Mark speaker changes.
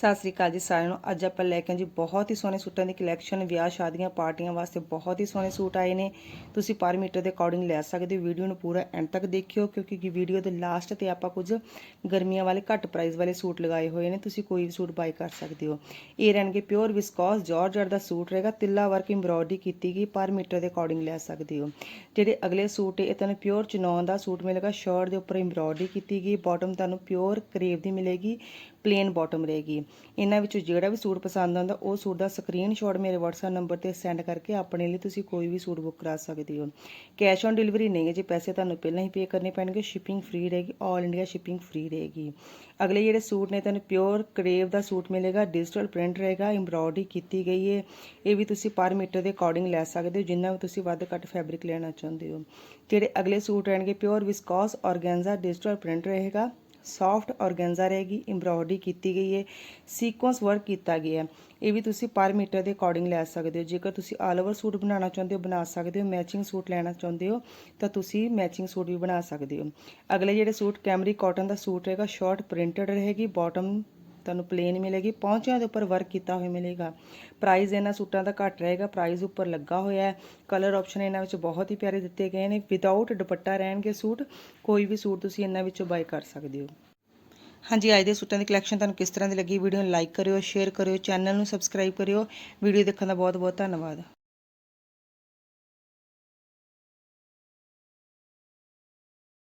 Speaker 1: ਸਤਿ ਸ੍ਰੀ ਅਕਾਲ ਜੀ ਸਾਰਿਆਂ ਨੂੰ। ਅੱਜ ਆਪਾਂ ਲੈ ਕੇ ਆਏ ਜੀ ਬਹੁਤ ਹੀ ਸੋਹਣੇ ਸੂਟਾਂ ਦੀ ਕਲੈਕਸ਼ਨ ਵਿਆਹ ਸ਼ਾਦੀਆਂ, ਪਾਰਟੀਆਂ ਵਾਸਤੇ ਬਹੁਤ ਹੀ ਸੋਹਣੇ ਸੂਟ ਆਏ ਨੇ। ਤੁਸੀਂ ਪਰ ਮੀਟਰ ਦੇ ਅਕੋਰਡਿੰਗ ਲੈ ਸਕਦੇ ਹੋ। ਵੀਡੀਓ ਨੂੰ ਪੂਰਾ ਐਂਡ ਤੱਕ ਦੇਖਿਓ ਕਿਉਂਕਿ ਵੀਡੀਓ ਦੇ ਲਾਸਟ ਤੇ ਆਪਾਂ ਕੁਝ ਗਰਮੀਆਂ ਵਾਲੇ ਘੱਟ ਪ੍ਰਾਈਸ ਵਾਲੇ ਸੂਟ ਲਗਾਏ ਹੋਏ ਨੇ। ਤੁਸੀਂ ਕੋਈ ਵੀ ਸੂਟ ਬਾਈ ਕਰ ਸਕਦੇ ਹੋ। ਇਹ ਰਹਿਣਗੇ ਪਿਓਰ ਵਿਸਕੋਸ ਜਾਰਜਟ ਦਾ ਸੂਟ ਰਹੇਗਾ। ਤਿੱਲਾ ਵਰਕ ਐਮਬ੍ਰੋਇਡਰੀ ਕੀਤੀ ਗਈ। ਪਰ ਮੀਟਰ ਦੇ ਅਕੋਰਡਿੰਗ ਲੈ ਸਕਦੇ ਹੋ। ਜਿਹੜੇ ਅਗਲੇ ਸੂਟ ਇਹ ਤੁਹਾਨੂੰ ਪਿਓਰ ਚਨੌਨ ਦਾ ਸੂਟ ਮਿਲੇਗਾ। ਸ਼ਰਟ ਦੇ ਉੱਪਰ ਐਮਬ੍ਰੋਇਡਰੀ ਕੀਤੀ ਗਈ। ਬਾਟਮ ਤੁਹਾਨੂੰ ਪਿਓਰ ਕਰੇਵ ਦੀ ਮਿਲੇਗੀ। ਪਲੇਨ ਬਾਟਮ ਰਹੇਗੀ। ਇਹਨਾਂ ਵਿੱਚੋਂ ਜਿਹੜਾ ਵੀ ਸੂਟ ਪਸੰਦ ਆਉਂਦਾ, ਉਹ ਸੂਟ ਦਾ ਸਕਰੀਨਸ਼ਾਟ ਮੇਰੇ WhatsApp ਨੰਬਰ ਤੇ ਸੈਂਡ ਕਰਕੇ ਆਪਣੇ ਲਈ ਤੁਸੀਂ ਕੋਈ ਵੀ ਸੂਟ ਬੁੱਕ ਕਰਾ ਸਕਦੇ ਹੋ। ਕੈਸ਼ ਔਨ ਡਿਲੀਵਰੀ ਨਹੀਂ ਹੈ ਜੀ, ਪੈਸੇ ਤੁਹਾਨੂੰ ਪਹਿਲਾਂ ਹੀ ਪੇ ਕਰਨੇ ਪੈਣਗੇ ਸ਼ਿਪਿੰਗ ਫ੍ਰੀ ਰਹੇਗੀ 올 ਇੰਡੀਆ ਸ਼ਿਪਿੰਗ ਫ੍ਰੀ ਰਹੇਗੀ। ਅਗਲੇ ਜਿਹੜੇ ਸੂਟ ਨੇ, ਤੁਹਾਨੂੰ ਪਿਓਰ ਕਰੇਵ ਦਾ ਸੂਟ ਮਿਲੇਗਾ ਡਿਜੀਟਲ ਪ੍ਰਿੰਟ ਰਹੇਗਾ ਐਮਬ੍ਰੋਇਡਰੀ ਕੀਤੀ ਗਈ ਹੈ, ਇਹ ਵੀ ਤੁਸੀਂ ਪਰ ਮੀਟਰ ਦੇ ਅਕੋਰਡਿੰਗ ਲੈ ਸਕਦੇ ਹੋ, ਜਿੰਨਾ ਵੀ ਤੁਸੀਂ ਵੱਧ ਘੱਟ ਫੈਬਰਿਕ ਲੈਣਾ ਚਾਹੁੰਦੇ ਹੋ। ਜਿਹੜੇ ਅਗਲੇ ਸੂਟ ਰਹਿਣਗੇ pure viscose organza digital print ਰਹੇਗਾ ਸੌਫਟ ਔਰਗੈਂਜ਼ਾ ਰਹੇਗੀ ਐਮਬ੍ਰੋਇਡਰੀ ਕੀਤੀ ਗਈ ਹੈ ਸੀਕੁਐਂਸ ਵਰਕ ਕੀਤਾ ਗਿਆ ਹੈ। ਇਹ ਵੀ ਤੁਸੀਂ ਪਰ ਮੀਟਰ ਦੇ ਅਕੋਰਡਿੰਗ ਲੈ ਸਕਦੇ ਹੋ। ਜੇਕਰ ਤੁਸੀਂ ਆਲ ਓਵਰ ਸੂਟ ਬਣਾਉਣਾ ਚਾਹੁੰਦੇ ਹੋ, ਬਣਾ ਸਕਦੇ ਹੋ। ਮੈਚਿੰਗ ਸੂਟ ਲੈਣਾ ਚਾਹੁੰਦੇ ਹੋ, ਤਾਂ ਤੁਸੀਂ ਮੈਚਿੰਗ ਸੂਟ ਵੀ ਬਣਾ ਸਕਦੇ ਹੋ। ਅਗਲੇ ਜਿਹੜੇ ਸੂਟ ਕੈਮਰੀ ਕਾਟਨ ਦਾ ਸੂਟ ਰਹੇਗਾ ਸ਼ਾਰਟ ਪ੍ਰਿੰਟਡ ਰਹੇਗੀ ਬਾਟਮ ਤੁਹਾਨੂੰ ਪਲੇਨ ਮਿਲੇਗੀ, ਪਹੁੰਚਿਆਂ ਦੇ ਉੱਪਰ ਵਰਕ ਕੀਤਾ ਹੋਇਆ ਮਿਲੇਗਾ। ਪ੍ਰਾਈਸ ਇਹਨਾਂ ਸੂਟਾਂ ਦਾ ਘੱਟ ਰਹੇਗਾ ਪ੍ਰਾਈਸ ਉੱਪਰ ਲੱਗਾ ਹੋਇਆ ਹੈ। ਕਲਰ ਆਪਸ਼ਨ ਇਹਨਾਂ ਵਿੱਚ ਬਹੁਤ ਹੀ ਪਿਆਰੇ ਦਿੱਤੇ ਗਏ ਨੇ। ਵਿਦਆਊਟ ਦੁਪੱਟਾ ਰਹਿਣਗੇ ਸੂਟ, ਕੋਈ ਵੀ ਸੂਟ ਤੁਸੀਂ ਇਹਨਾਂ ਵਿੱਚੋਂ ਬਾਈ ਕਰ ਸਕਦੇ ਹੋ। ਹਾਂਜੀ, ਅੱਜ ਦੇ ਸੂਟਾਂ ਦੀ ਕਲੈਕਸ਼ਨ ਤੁਹਾਨੂੰ ਕਿਸ ਤਰ੍ਹਾਂ ਦੀ ਲੱਗੀ? ਵੀਡੀਓ ਨੂੰ ਲਾਈਕ ਕਰਿਓ ਸ਼ੇਅਰ ਕਰਿਓ ਚੈਨਲ ਨੂੰ ਸਬਸਕ੍ਰਾਈਬ ਕਰਿਓ। ਵੀਡੀਓ ਦੇਖਣ ਦਾ ਬਹੁਤ ਬਹੁਤ ਧੰਨਵਾਦ।